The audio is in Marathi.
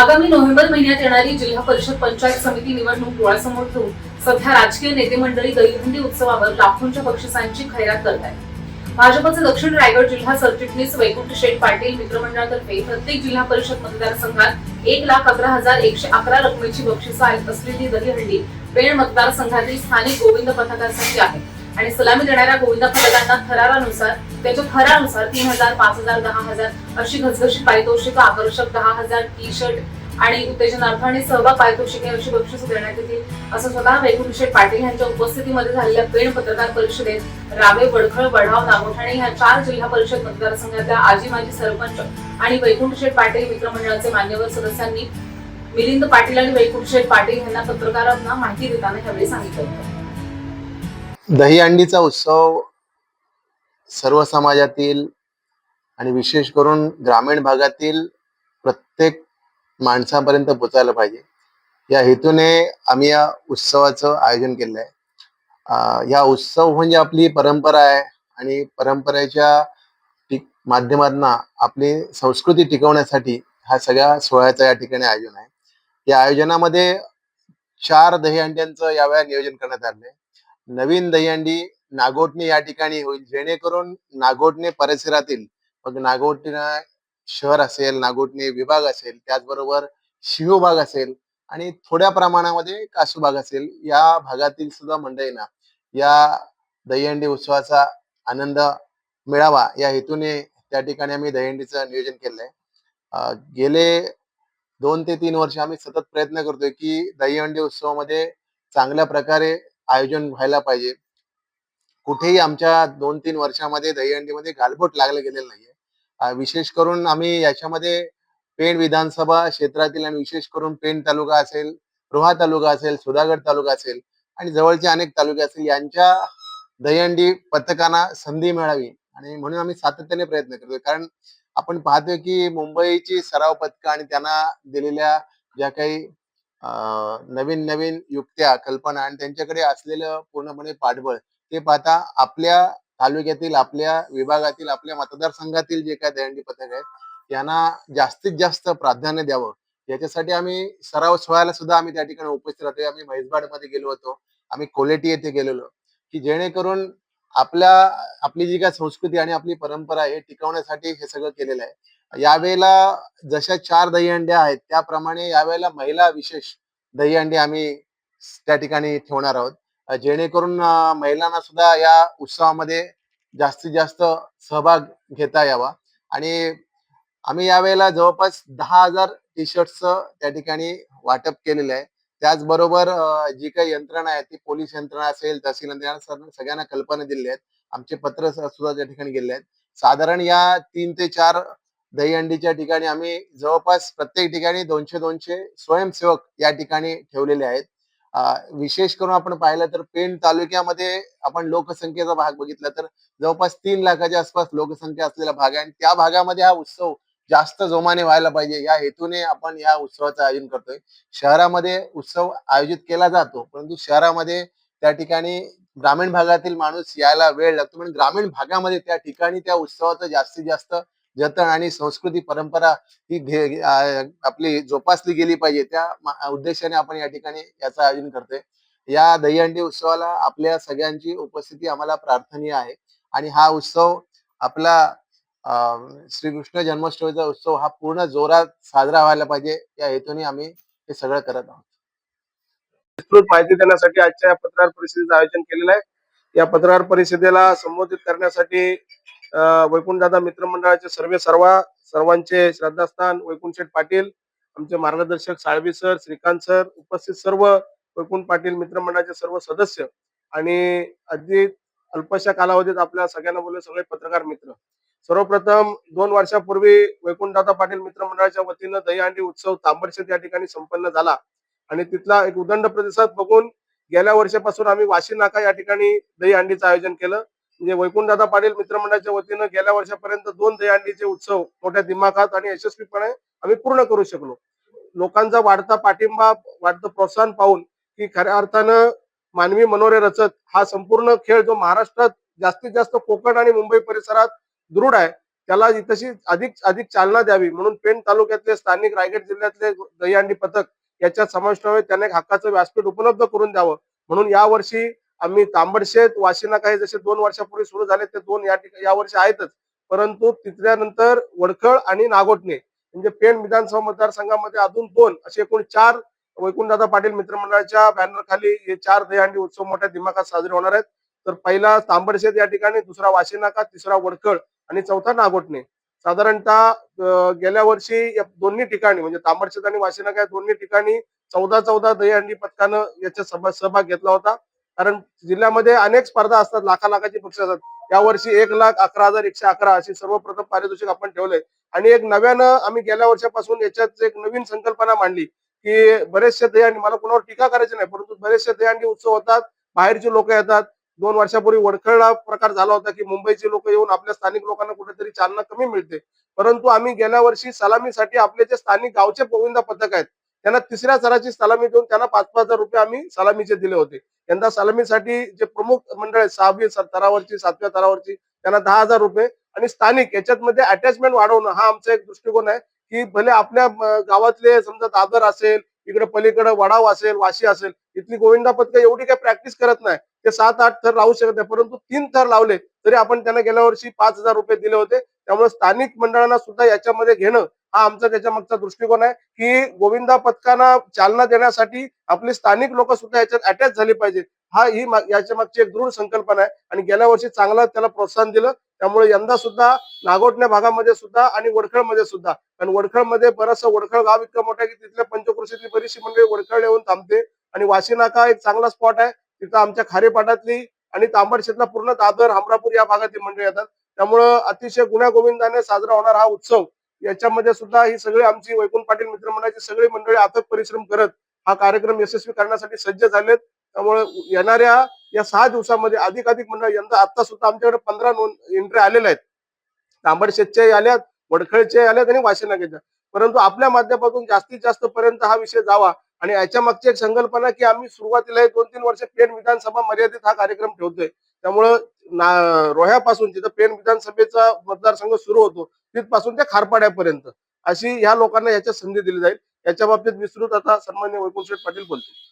आगामी नोव्हेंबर महिन्यात येणारी जिल्हा परिषद पंचायत समिती निवडणूक डोळ्यासमोर ठेवून सध्या राजकीय नेते मंडळी दहीहंडी उत्सवावर लाखोंच्या बक्षिसांची खैरात करत आहेत भाजपचे दक्षिण रायगड जिल्हा सरचिटणीस वैकुंठ शेठ पाटील मित्रमंडळातर्फे प्रत्येक जिल्हा परिषद मतदारसंघात एक लाख अकरा हजार एकशे अकरा रकमेची बक्षिसं आहेत असलेली दहीहंडी पेण मतदारसंघातील स्थानिक गोविंद पथकासाठी आहे. आणि सलामी देणाऱ्या गोविंद पथकांना थरारानुसार त्याच्या थरानुसार तीन हजार पाच हजार दहा हजार अशी घसघशीत पारितोषिक आकर्षक दहा हजार टी शर्ट आणि उत्तेजनार्थ आणि सहभाग पारितोषिके अशी बक्षिस देण्यात येतील. असं स्वतः वैकुंठ शेठ पाटील यांच्या उपस्थितीमध्ये झालेल्या पेण पत्रकार परिषदेत रावे वडखळ वढाव नागोठाणे या चार जिल्हा परिषद मतदारसंघातल्या आजी माजी सरपंच आणि वैकुंठ शेठ पाटील मित्रमंडळाचे मान्यवर सदस्यांनी मिलिंद पाटील आणि वैकुंठशेठ पाटील यांना पत्रकारांना माहिती देताना यावेळी सांगितलं होतं. दहीहंडीचा उत्सव सर्व समाजातील आणि विशेष करून ग्रामीण भागातील प्रत्येक माणसापर्यंत पोचायला पाहिजे. या हेतूने आम्ही या उत्सवाचं आयोजन केलं आहे या उत्सव म्हणजे आपली परंपरा आहे आणि परंपरेच्या टिक माध्यमातून आपली संस्कृती टिकवण्यासाठी हा सगळ्या सोहळ्याचं या ठिकाणी आयोजन आहे. या आयोजनामध्ये चार दहीहंड्यांचं यावेळेला नियोजन करण्यात आलं आहे नवीन दहीहंडी नागोटणे या ठिकाणी होईल. जेणेकरून नागोटणे परिसरातील मग नागोटणे शहर असेल नागोटणे विभाग असेल त्याचबरोबर शिव भाग असेल आणि थोड्या प्रमाणामध्ये कासू भाग असेल या भागातील सुद्धा मंडळींना या दहीहंडी उत्सवाचा आनंद मिळावा. या हेतूने त्या ठिकाणी आम्ही दहीहंडीचं नियोजन केलंय. गेले दोन ते तीन वर्ष आम्ही सतत प्रयत्न करतोय की दहीहंडी उत्सवामध्ये चांगल्या प्रकारे आयोजन व्हायला पाहिजे. कुठेही आमच्या दोन तीन वर्षामध्ये दहीहंडीमध्ये गालबोट लागलं गेलेलं नाहीये. विशेष करून आम्ही याच्यामध्ये पेण विधानसभा क्षेत्रातील आणि विशेष करून पेण तालुका असेल रोहा तालुका असेल सुधागड तालुका असेल आणि जवळचे अनेक तालुके असतील यांच्या दहीहंडी पथकांना संधी मिळावी आणि म्हणून आम्ही सातत्याने प्रयत्न करतोय. कारण आपण पाहतोय की मुंबईची सराव पथकं आणि त्यांना दिलेल्या ज्या काही नवीन नवीन युक्त्या कल्पना आणि त्यांच्याकडे असलेलं पूर्णपणे पाठबळ ते पाहता आपल्या तालुक्यातील आपल्या विभागातील आपल्या मतदारसंघातील जे काय दहीहंडी पथक आहेत यांना जास्तीत जास्त प्राधान्य द्यावं. याच्यासाठी आम्ही सराव सोहळ्याला सुद्धा आम्ही त्या ठिकाणी उपस्थित राहतोय आम्ही म्हैसबाडमध्ये गेलो होतो. आम्ही कोलेटी येथे गेलेलो. की जेणेकरून आपल्या आपली जी काय संस्कृती आणि आपली परंपरा आहे हे टिकवण्यासाठी हे सगळं केलेलं आहे. यावेळेला जशा चार दहीहंड्या आहेत त्याप्रमाणे यावेळेला महिला विशेष दहीहंडी आम्ही त्या ठिकाणी ठेवणार आहोत. जेणेकरून महिलांना सुद्धा या उत्सवामध्ये जास्तीत जास्त सहभाग घेता यावा. आणि आम्ही यावेळेला जवळपास दहा हजार टी शर्टचं त्या ठिकाणी वाटप केलेलं आहे. त्याचबरोबर जी काही यंत्रणा आहे ती पोलीस यंत्रणा असेल तहसील यंत्रणा सगळ्यांना कल्पना दिलेल्या आहेत. आमचे पत्र सुद्धा त्या ठिकाणी गेले आहेत. साधारण या तीन ते चार दहीहंडीच्या ठिकाणी आम्ही जवळपास प्रत्येक ठिकाणी दोनशे दोनशे स्वयंसेवक या ठिकाणी ठेवलेले आहेत. विशेष करून आपण पाहिलं तर पेण तालुक्यामध्ये आपण लोकसंख्येचा भाग बघितला तर जवळपास तीन लाखाच्या आसपास लोकसंख्या असलेला भाग आहे. आणि त्या भागामध्ये हा उत्सव जास्त जोमाने व्हायला पाहिजे. या हेतूने आपण या उत्सवाचं आयोजन करतोय. शहरामध्ये उत्सव आयोजित केला जातो. परंतु शहरामध्ये त्या ठिकाणी ग्रामीण भागातील माणूस यायला वेळ लागतो. पण ग्रामीण भागामध्ये त्या ठिकाणी त्या उत्सवाचं जास्तीत जास्त जतन आणि संस्कृती परंपरा ही घे आपली जोपासली गेली पाहिजे. त्या उद्देशाने आपण या ठिकाणी याचं आयोजन करतोय. या दहीहंडी उत्सवाला आपल्या सगळ्यांची उपस्थिती आम्हाला प्रार्थनीय आहे. आणि हा उत्सव आपला श्रीकृष्ण जन्माष्टमीचा उत्सव हा पूर्ण जोरात साजरा व्हायला पाहिजे. या हेतूने आम्ही हे सगळं करत आहोत. विस्तृत माहिती देण्यासाठी आजच्या या पत्रकार परिषदेचं आयोजन केलेलं आहे. या पत्रकार परिषदेला संबोधित करण्यासाठी वैकुंठदादा मित्रमंडळाचे सर्व सर्व सर्वांचे श्रद्धास्थान वैकुंठ शेठ पाटील आमचे मार्गदर्शक साळवी सर श्रीकांत सर उपस्थित सर्व वैकुंठ पाटील मित्रमंडळाचे सर्व सदस्य आणि अगदी अल्पशा कालावधीत आपल्या सगळ्यांना बोलले सगळे पत्रकार मित्र. सर्वप्रथम दोन वर्षापूर्वी वैकुंठदादा पाटील मित्रमंडळाच्या वतीनं दहीहंडी उत्सव तांबडशेत या ठिकाणी संपन्न झाला आणि तिथला एक उदंड प्रतिसाद बघून गेल्या वर्षापासून आम्ही वाशी नाका या ठिकाणी दहीहंडीचं आयोजन केलं. म्हणजे वैकुंठदादा पाटील मित्रमंडळाच्या वतीनं गेल्या वर्षापर्यंत दोन दहीहंडीचे उत्सव मोठ्या दिमाखात आणि यशस्वीपणे आम्ही पूर्ण करू शकलो. लोकांचा वाढता पाठिंबा वाढतं प्रोत्साहन पाहून की खऱ्या अर्थानं मानवी मनोरे रचत हा संपूर्ण खेळ जो महाराष्ट्रात जास्तीत जास्त कोकण आणि मुंबई परिसरात दृढ आहे त्याला तशी अधिक अधिक चालना द्यावी म्हणून पेण तालुक्यातले स्थानिक रायगड जिल्ह्यातले दहीहंडी पथक याच्यात समाविष्ट व्हावे त्यांना हक्काचं व्यासपीठ उपलब्ध करून द्यावं म्हणून यावर्षी आम्ही तांबडशेत वाशिना काही जसे दोन वर्षापूर्वी सुरू झाले ते दोन या ठिकाणी यावर्षी आहेतच. परंतु तिसऱ्यानंतर वडखळ आणि नागोटणे म्हणजे पेण विधानसभा मतदारसंघामध्ये अजून दोन असे एकूण चार वैकुंठदादा पाटील मित्रमंडळाच्या बॅनर खाली हे चार दहीहंडी उत्सव मोठ्या दिमाखात साजरे होणार आहेत. तर पहिला तांबडशेत या ठिकाणी दुसरा वाशिनाका तिसरा वडखळ आणि चौथा नागोटणे. साधारणतः गेल्या वर्षी या दोन्ही ठिकाणी म्हणजे तांबडशेत आणि वाशिनाका या दोन्ही ठिकाणी चौदा चौदा दहीहंडी पथकानं याच्या सभा सहभाग घेतला होता. कारण जिल्ह्यामध्ये अनेक स्पर्धा असतात लाखा लाखाची पक्ष असतात. यावर्षी एक लाख अकरा हजार एकशे अकरा अशी सर्वप्रथम पारितोषिक आपण ठेवलंय. आणि एक नव्यानं आम्ही गेल्या वर्षापासून याच्यात एक नवीन संकल्पना मांडली की बरेचसे दहीहंडी मला कोणावर टीका करायची नाही परंतु बरेचसे दहीहंडी उत्सव होतात बाहेरचे लोक येतात. दोन वर्षापूर्वी वडखळला प्रकार झाला होता की मुंबईचे लोक येऊन आपल्या स्थानिक लोकांना कुठेतरी चालना कमी मिळते. परंतु आम्ही गेल्या वर्षी सलामीसाठी आपले जे स्थानिक गावचे गोविंदा पथक आहेत त्यांना तिसऱ्या सराची सलामी देऊन त्यांना पाच पाच हजार रुपये आम्ही सलामीचे दिले होते. यंदा सलामीसाठी जे प्रमुख मंडळ आहे सहावी तरावरची सातव्या तरावरची त्यांना दहा हजार रुपये आणि स्थानिक याच्यात मध्ये अटॅचमेंट वाढवणं हा आमचा एक दृष्टिकोन आहे की भले आपल्या गावातले समजा दादर असेल इकडे पलीकडे वडाव असेल वाशी असेल इथली गोविंदा पथक एवढी काही प्रॅक्टिस करत नाही. ते सात आठ थर राहू शकत नाही परंतु तीन थर लावले तरी आपण त्यांना गेल्या वर्षी पाच हजार रुपये दिले होते. त्यामुळे स्थानिक मंडळांना सुद्धा याच्यामध्ये घेणं हा आमचा त्याच्या मागचा दृष्टिकोन आहे की गोविंदा पथकांना चालना देण्यासाठी आपली स्थानिक लोक सुद्धा याच्यात अटॅच झाली पाहिजे हा ही याच्या मागची एक दृढ संकल्पना आहे. आणि गेल्या वर्षी चांगला त्याला प्रोत्साहन दिलं. त्यामुळे यंदा सुद्धा नागोटण्या भागामध्ये सुद्धा आणि वडखळमध्ये सुद्धा. कारण वडखळमध्ये बरंच वडखळ गाव इतकं मोठं आहे की तिथल्या पंचकृषीतली बरीचशी मंडळी वडखळ येऊन थांबते. आणि वाशी नाका एक चांगला स्पॉट आहे. तिथं आमच्या खारेपाटातली आणि तांबडशेतला पूर्ण दादर हमरापूर या भागातील मंडळी येतात. त्यामुळं अतिशय गुण्या गोविंदाने साजरा होणारा हा उत्सव याच्यामध्ये सुद्धा ही सगळी आमची वैकुंठ पाटील मित्रमंडळाची सगळी मंडळी अथक परिश्रम करत हा कार्यक्रम यशस्वी करण्यासाठी सज्ज झालेत. त्यामुळे येणाऱ्या या सहा दिवसामध्ये अधिक अधिक मंडळ यंदा आता सुद्धा आमच्याकडे पंधरा नोंद एंट्री आलेल्या आहेत. तांबडशेतच्या आल्यात वडखळच्या आल्यात आणि वाशिनागेच्या परंतु आपल्या माध्यमातून जास्तीत जास्त पर्यंत हा विषय जावा. आणि याच्या मागची एक संकल्पना की आम्ही सुरुवातीला दोन तीन वर्ष पेन विधानसभा मर्यादित हा कार्यक्रम ठेवतोय. त्यामुळं ना- रोह्यापासून जिथं पेन विधानसभेचा मतदारसंघ सुरू होतो तिथपासून ते खारपाड्यापर्यंत. अशी ह्या लोकांना याच्यात संधी दिली जाईल. याच्या बाबतीत विस्तृत आता सन्मान्य वैकुंठ पाटील बोलतील.